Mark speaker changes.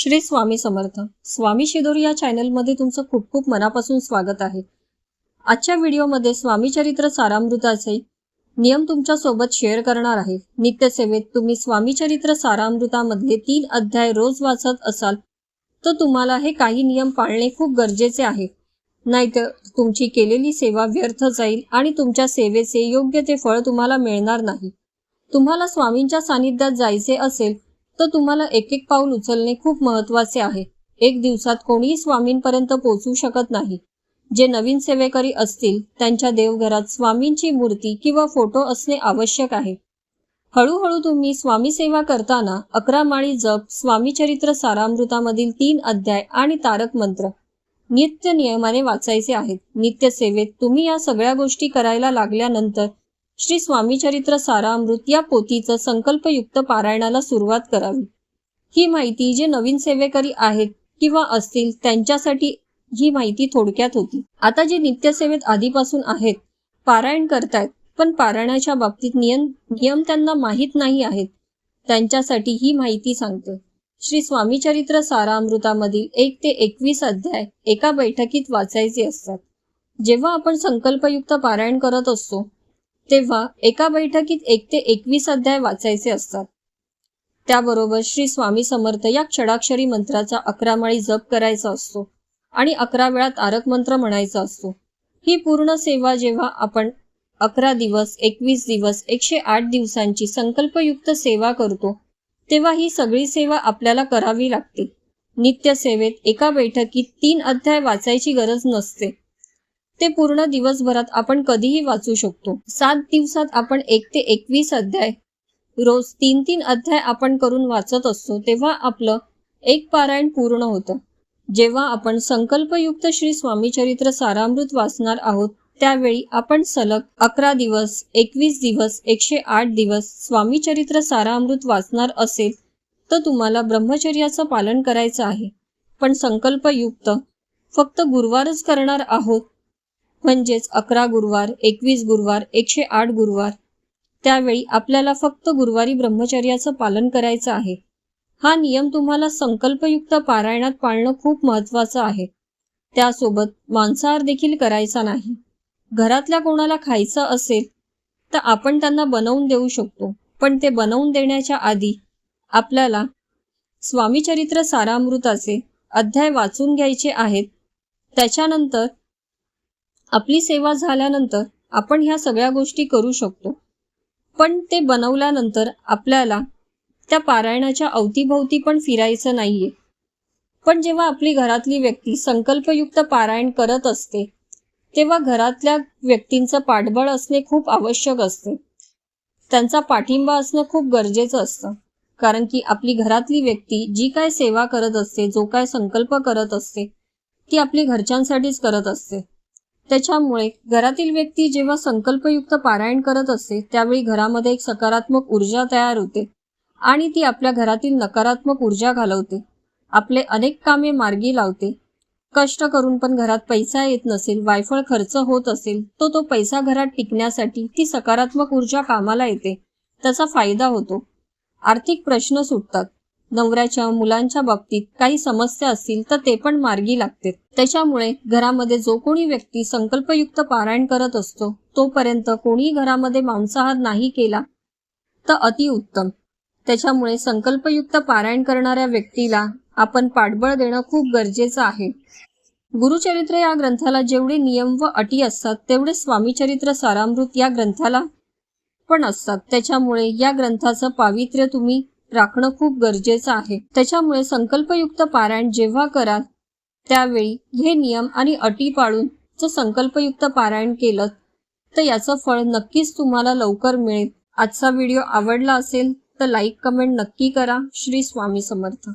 Speaker 1: श्री स्वामी समर्थ. स्वामी शिदोर या चॅनलमध्ये तुमचं खूप खूप मनापासून स्वागत आहे. आजच्या व्हिडिओमध्ये स्वामी चरित्र सारामृताचे नियम तुमच्यासोबत शेअर करणार आहे. नित्यसेवेत तुम्ही स्वामी चरित्र सारामृतामधले तीन अध्याय रोज वाचत असाल तर तुम्हाला हे काही नियम पाळणे खूप गरजेचे आहे. नाहीतर तुमची केलेली सेवा व्यर्थ जाईल आणि तुमच्या सेवेचे योग्य ते फळ तुम्हाला मिळणार नाही. तुम्हाला स्वामींच्या सानिध्यात जायचे असेल तर तुम्हाला एक एक पाऊल उचलणे खूप महत्त्वाचे आहे. एक दिवसात कोणीही स्वामींपर्यंत पोहोचू शकत नाही. जे नवीन सेवेकरी असतील त्यांच्या देवघरात स्वामींची मूर्ती किंवा फोटो असणे आवश्यक आहे. हळूहळू तुम्ही स्वामी सेवा करताना अकरा माळी जप स्वामी चरित्र सारामृतामधील तीन अध्याय आणि तारक मंत्र नित्य नियमाने वाचायचे आहेत. नित्य सेवेत तुम्ही या सगळ्या गोष्टी करायला लागल्यानंतर श्री स्वामी चरित्र सारामृत या पोथीचं संकल्पयुक्त पारायणाला सुरुवात करावी. ही माहिती जे नवीन सेवेकरी आहेत किंवा असतील त्यांच्यासाठी ही माहिती थोडक्यात होती. आता जे नित्यसेवेत आधीपासून आहेत पारायण करतायत पण पारायणाच्या बाबतीत नियम नियम त्यांना माहीत नाही आहेत त्यांच्यासाठी ही माहिती सांगते श्री स्वामी चरित्र सारामृतामधील एक ते एकवीस अध्याय एका बैठकीत वाचायचे असतात. जेव्हा आपण संकल्पयुक्त पारायण करत असतो तेव्हा एका बैठकीत एक ते एकवीस अध्याय वाचायचे असतात. त्याबरोबर श्री स्वामी समर्थ या क्षडाक्षरी मंत्राचा अकरा माळी जप करायचा असतो आणि अकरा वेळा तारक मंत्र म्हणायचा असतो. ही पूर्ण सेवा जेव्हा आपण अकरा दिवस एकवीस दिवस एकशे आठ दिवसांची संकल्पयुक्त सेवा करतो तेव्हा ही सगळी सेवा आपल्याला करावी लागते. नित्य सेवेत एका बैठकीत तीन अध्याय वाचायची गरज नसते. ते पूर्ण दिवसभरात आपण कधीही वाचू शकतो. सात दिवसात आपण एक ते एकवीस अध्याय रोज तीन तीन अध्याय आपण करून वाचत असतो तेव्हा आपलं एक पारायण पूर्ण होतं. जेव्हा आपण संकल्पयुक्त श्री स्वामी चरित्र सारामृत वाचणार आहोत त्यावेळी आपण सलग अकरा दिवस एकवीस दिवस एकशे आठ दिवस स्वामी चरित्र सारामृत वाचणार असेल तर तुम्हाला ब्रह्मचर्याचं पालन करायचं आहे. पण संकल्पयुक्त फक्त गुरुवारच करणार आहोत म्हणजेच अकरा गुरुवार एकवीस गुरुवार एकशे आठ गुरुवार. त्यावेळी आपल्याला फक्त गुरुवारी ब्रह्मचर्याचं पालन करायचं आहे. हा नियम तुम्हाला संकल्पयुक्त पारायणात पाळणं खूप महत्वाचं आहे. त्यासोबत मांसाहार देखील करायचा नाही. घरातल्या कोणाला खायचं असेल तर आपण त्यांना बनवून देऊ शकतो. पण ते बनवून देण्याच्या आधी आपल्याला स्वामीचरित्र सारामृताचे अध्याय वाचून घ्यायचे आहेत. त्याच्यानंतर आपली सेवा झाल्यानंतर आपण ह्या सगळ्या गोष्टी करू शकतो. पण ते बनवल्यानंतर आपल्याला त्या पारायणाच्या अवतीभोवती पण फिरायचं नाहीये. पण जेव्हा आपली घरातली व्यक्ती संकल्पयुक्त पारायण करत असते तेव्हा घरातल्या व्यक्तींचं पाठबळ असणे खूप आवश्यक असते. त्यांचा पाठिंबा असणं खूप गरजेचं असतं. कारण की आपली घरातली व्यक्ती जी काय सेवा करत असते जो काय संकल्प करत असते ती आपली घरच्यांसाठीच करत असते. त्याच्यामुळे घरातील व्यक्ती जेव्हा संकल्पयुक्त पारायण करत असते त्यावेळी घरामध्ये एक सकारात्मक ऊर्जा तयार होते आणि ती आपल्या घरातील नकारात्मक ऊर्जा घालवते. आपले अनेक कामे मार्गी लावते. कष्ट करून पण घरात पैसा येत नसेल वायफळ खर्च होत असेल तो तो पैसा घरात टिकण्यासाठी ती सकारात्मक ऊर्जा कामाला येते. त्याचा फायदा होतो. आर्थिक प्रश्न सुटतात. नवऱ्याच्या मुलांच्या बाबतीत काही समस्या असतील तर ते पण मार्गी लागते त्याच्यामुळे घरामध्ये जो कोणी व्यक्ती संकल्पयुक्त पारायण करत असतो तोपर्यंत कोणी घरामध्ये मांसाहार नाही केला तर अतिउत्तम त्याच्यामुळे संकल्पयुक्त पारायण करणाऱ्या व्यक्तीला आपण पाठबळ देणं खूप गरजेचं आहे. गुरुचरित्र या ग्रंथाला जेवढे नियम व अटी असतात तेवढे स्वामीचरित्र सारामृत या ग्रंथाला पण असतात. त्याच्यामुळे या ग्रंथाचं पावित्र्य तुम्ही राखणं खूप गरजेचं आहे. त्याच्यामुळे संकल्पयुक्त पारायण जेव्हा कराल त्यावेळी हे नियम आणि अटी पाळून जर संकल्पयुक्त पारायण केलं तर याचं फळ नक्कीच तुम्हाला लवकर मिळेल. आजचा व्हिडिओ आवडला असेल तर लाईक कमेंट नक्की करा. श्री स्वामी समर्थ.